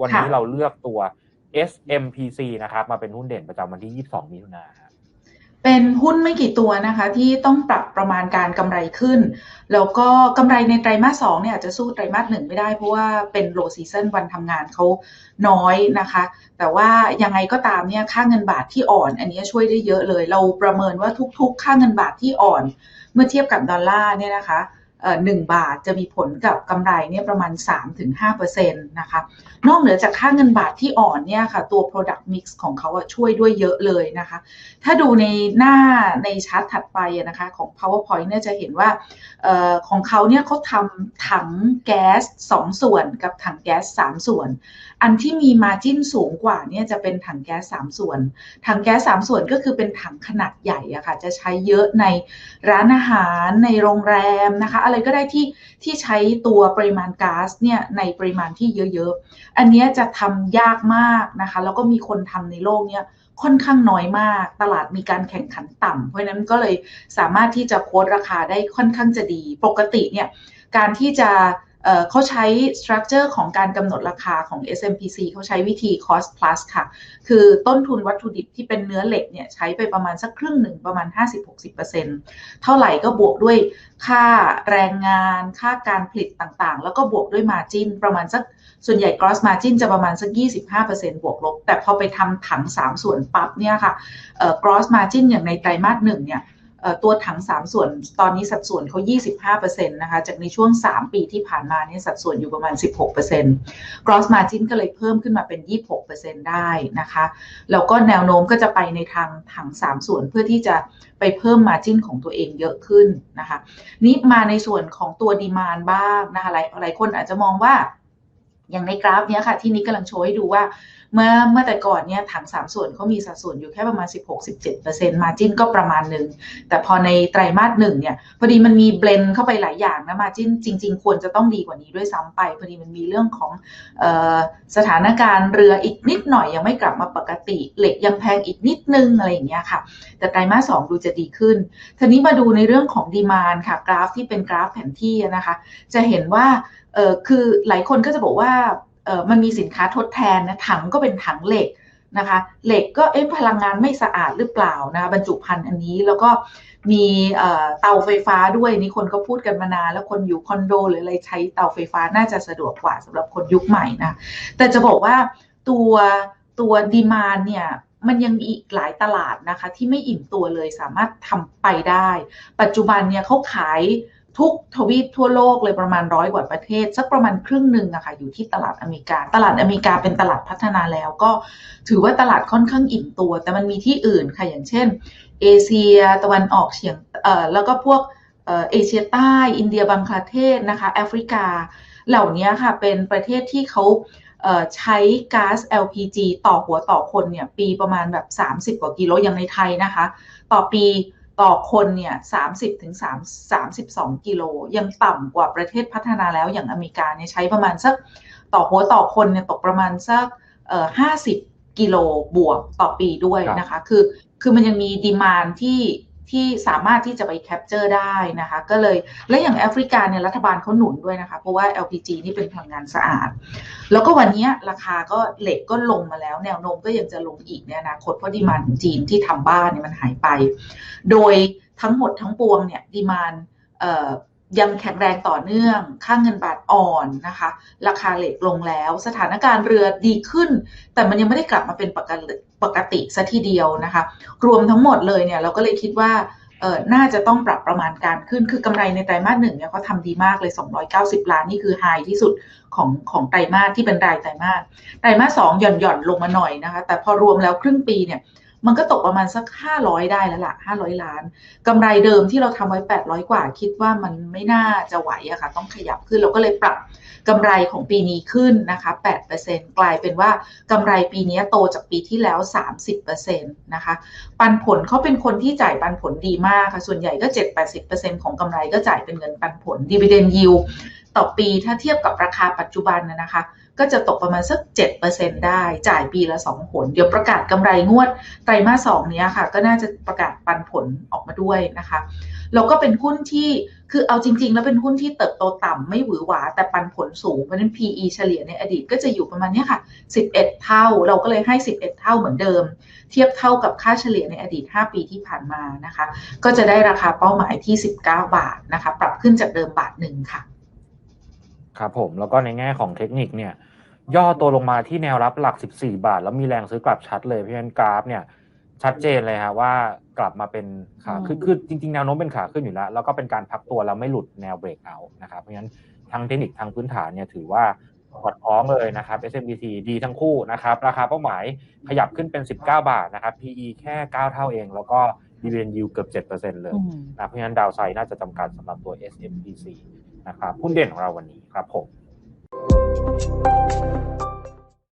วันนี้เราเลือกตัว SMPC นะครับมาเป็นหุ้นเด่นประจำวันที่ 22 มิถุนายนเป็นหุ้นไม่กี่ตัวนะคะที่ต้องปรับประมาณการกำไรขึ้น แล้วก็กำไรในไตรมาสสองเนี่ยอาจจะสู้ไตรมาสหนึ่งไม่ได้ เพราะว่าเป็นโลซีซันวันทำงานเขาน้อยนะคะ แต่ว่ายังไงก็ตามเนี่ยค่าเงินบาทที่อ่อน อันนี้ช่วยได้เยอะเลย เราประเมินว่าทุกๆ ค่าเงินบาทที่อ่อน เมื่อเทียบกับดอลลาร์เนี่ยนะคะ หนึ่งบาทจะมีผลกับกำไรเนี่ยประมาณ 3-5%นะคะนอกเหนือจากค่าเงินบาทที่อ่อนเนี่ยค่ะตัว product mix ของเขาช่วยด้วยเยอะเลยนะคะ ถ้าดูในหน้าในชาร์ตถัดไปนะคะของ powerpoint เนี่ยจะเห็นว่าออของเขาเนี่ยเขาทำถังแก๊ส 2 ส่วนกับถังแก๊ส 3 ส่วน อันที่มีมาจิ้นสูงกว่าเนี่ยจะเป็นถังแก๊ส 3 ส่วน ถังแก๊ส 3 ส่วนก็คือเป็นถังขนาดใหญ่อะค่ะจะใช้เยอะในร้านอาหารในโรงแรมนะคะอะไรก็ได้ที่ที่ใช้ตัวปริมาณก๊าซเนี่ยในปริมาณที่เยอะๆ อันนี้จะทำยากมากนะคะ แล้วก็มีคนทำในโลกเนี่ยค่อนข้างน้อยมาก ตลาดมีการแข่งขันต่ำเพราะนั้นก็เลยสามารถที่จะโค้ดราคาได้ค่อนข้างจะดี ปกติเนี่ยการที่จะ เขาใช้สตรัคเจอร์ของการกำหนดราคาของ SMPC เขาใช้วิธี cost plus ค่ะ คือต้นทุนวัตถุดิบที่เป็นเนื้อเหล็กเนี่ยใช้ไปประมาณสักครึ่งหนึ่งประมาณ 50-60%เท่าไหร่ก็บวกด้วยค่าแรงงาน ค่าการผลิตต่างๆ แล้วก็บวกด้วย margin ประมาณสักส่วนใหญ่ gross margin จะประมาณสัก 25%บวกลบ แต่พอไปทำถัง 3 ส่วนปั๊บเนี่ยค่ะ gross margin อย่างในไตรมาสหนึ่งเนี่ย ตัวถัง 3 ส่วนตอนนี้สัดส่วนเขา25%นะคะจากในช่วง 3 ปีที่ผ่านมาเนี่ยสัดส่วนอยู่ประมาณ 16% gross margin ก็เลยเพิ่มขึ้นมาเป็น 26%ได้นะคะแล้วก็แนวโน้มก็จะไปในทางถัง 3 ส่วนเพื่อที่จะไปเพิ่ม margin ของตัวเองเยอะขึ้นนะคะนี้มาในส่วนของตัวดีมานบ้างนะคะหลายหลายคนอาจจะมองว่า อย่างในกราฟนี้ค่ะที่นี้กำลังโชว์ให้ดูว่า เมื่อเมื่อแต่ก่อนเนี่ยถัง 3 ส่วนเขามีสัดส่วนอยู่แค่ประมาณ 16-17%มาจิ้นก็ประมาณหนึ่ง แต่พอในไตรมาสหนึ่งเนี่ยพอดีมันมีเบลนเข้าไปหลายอย่างนะมาจิ้นจริง ๆ ควรจะต้องดีกว่านี้ด้วยซ้ำไป พอดีมันมีเรื่องของออสถานการณ์เรืออีกนิดหน่อยยังไม่กลับมาปกติ เหล็กยังแพงอีกนิดนึงอะไรอย่างเงี้ยค่ะ แต่ไตรมาสสองดูจะดีขึ้นทีนี้มาดูในเรื่องของดีมานค่ะกราฟที่เป็นกราฟแผนที่นะคะ จะเห็นว่า เออคือหลายคนก็จะบอกว่าเออมันมีสินค้าทดแทนนะถังก็เป็นถังเหล็กนะคะเหล็กก็เอ๊ะพลังงานไม่สะอาดหรือเปล่านะบรรจุภัณฑ์อันนี้แล้วก็มีเตาไฟฟ้าด้วยนี่คนก็พูดกันมานานแล้วคนอยู่คอนโดหรืออะไรใช้เตาไฟฟ้าน่าจะสะดวกกว่าสำหรับคนยุคใหม่นะแต่จะบอกว่าตัวตัวดีมานเนี่ยมันยังมีอีกหลายตลาดนะคะที่ไม่อิ่มตัวเลยสามารถทำไปได้ ปัจจุบันเนี่ยเขาขาย ทุกทวีปทั่วโลกเลยประมาณร้อยกว่าประเทศ สักประมาณครึ่งหนึ่งอะค่ะอยู่ที่ตลาดอเมริกา ตลาดอเมริกาเป็นตลาดพัฒนาแล้ว ก็ถือว่าตลาดค่อนข้างอิ่มตัว แต่มันมีที่อื่นค่ะอย่างเช่น เอเชียตะวันออกเฉียงเอ่อแล้วก็พวกเอเชียใต้อินเดียบังคลาเทศนะคะแอฟริกา เหล่านี้ค่ะเป็นประเทศที่เขาใช้ก๊าซ LPG ต่อหัวต่อคนเนี่ยปีประมาณแบบ 30 กว่ากิโลอย่างในไทยนะคะ ต่อปี ต่อคนเนี่ยสามสิบถึงสามสามสิบสองกิโล ยังต่ำกว่าประเทศพัฒนาแล้วอย่างอเมริกาเนี่ยใช้ประมาณสักต่อหัวต่อคนเนี่ยตกประมาณสักเอ่อห้าสิบกิโลบวกต่อปีด้วยนะคะ คือคือมันยังมีดีมานที่ ที่สามารถที่จะไปแคปเจอร์ได้นะคะ ก็เลยและอย่างแอฟริกาเนี่ยรัฐบาลเขาหนุนด้วยนะคะ เพราะว่า LPG นี่เป็นพลังงานสะอาด แล้วก็วันนี้ราคาก็เหล็กก็ลงมาแล้ว แนวโน้มก็ยังจะลงอีกในอนาคตเพราะดีมานของจีนที่ทำบ้านเนี่ยมันหายไป โดยทั้งหมดทั้งปวงเนี่ยดีมาน ยังแข็งแรงต่อเนื่อง ค่างเงินบาทอ่อนนะคะ ราคาเหล็กลงแล้ว สถานการณ์เรือดีขึ้น แต่มันยังไม่ได้กลับมาเป็นปกติปกติซะทีเดียวนะคะ รวมทั้งหมดเลยเนี่ยเราก็เลยคิดว่าเออน่าจะต้องปรับประมาณการขึ้น คือกำไรในไตรมาสหนึ่งเนี่ยเขาทำดีมากเลย 290 ล้านนี่คือไฮที่สุดของของไตรมาสที่เป็นรายไตรมาส ไตรมาสสองหย่อนหย่อนลงมาหน่อยนะคะ แต่พอรวมแล้วครึ่งปีเนี่ย มันก็ตกประมาณสัก 500 ได้แล้วละ่ะ 500 ล้านกำไรเดิมที่เราทำไว้ 800 กว่า คิดว่ามันไม่น่าจะไหวอะค่ะ ต้องขยับขึ้นเราก็เลยปรับกำไรของปีนี้ขึ้นนะคะ 8%กลายเป็นว่ากำไรปีนี้โตจากปีที่แล้ว 30%นะคะ ปันผลเขาเป็นคนที่จ่ายปันผลดีมากค่ะ ส่วนใหญ่ก็ 7-80%ของกำไรก็จ่ายเป็นเงินปันผล dividend yield ต่อปีถ้าเทียบกับราคาปัจจุบันนะนะคะ ก็จะตกประมาณสัก 7%ได้ จ่ายปีละ2ผลเดี๋ยวประกาศกำไรงวดไตรมาส2เนี้ยค่ะ ก็น่าจะประกาศปันผลออกมาด้วยนะคะแล้วก็เป็นหุ้นที่คือเอาจริง ๆ แล้วเป็นหุ้นที่เติบโตต่ำไม่หวือหวา แต่ปันผลสูง เพราะนั้น PE เฉลี่ยในอดีตก็จะอยู่ประมาณนี้ค่ะ 11 เท่า เราก็เลยให้ 11 เท่าเหมือนเดิม เทียบเท่ากับค่าเฉลี่ยในอดีต 5 ปีที่ผ่านมานะคะ ก็จะได้ราคาเป้าหมายที่ 19 บาทนะคะ ปรับขึ้นจากเดิมบาทหนึ่งค่ะ ครับผมแล้วก็ในแง่ของเทคนิคเนี่ย ย่อตัวลงมาที่แนวรับหลัก 14 บาท แล้วมีแรงซื้อกลับชัดเลยเพราะฉะนั้นกราฟเนี่ยชัดเจนเลยฮะว่ากลับมาเป็นขาขึ้นอืมคือจริงๆ แนวโน้มเป็นขาขึ้นอยู่แล้ว แล้วก็เป็นการพักตัวแล้วไม่หลุดแนวเบรกเอาท์นะครับเพราะฉะนั้นทั้งเทคนิคทางพื้นฐานเนี่ยถือว่าสอดคล้องเลยนะครับ SMBC ดีทั้งคู่นะครับ ราคาเป้าหมายขยับขึ้นเป็น 19 บาทนะครับ PE แค่ 9 เท่าเอง แล้วก็ dividend yield เกือบ 7%เลยอืมนะเพราะฉะนั้นดาวไซด์น่าจะจำกัดสำหรับตัว SMPC นะครับหุ้นเด่นของเราวันนี้ครับผม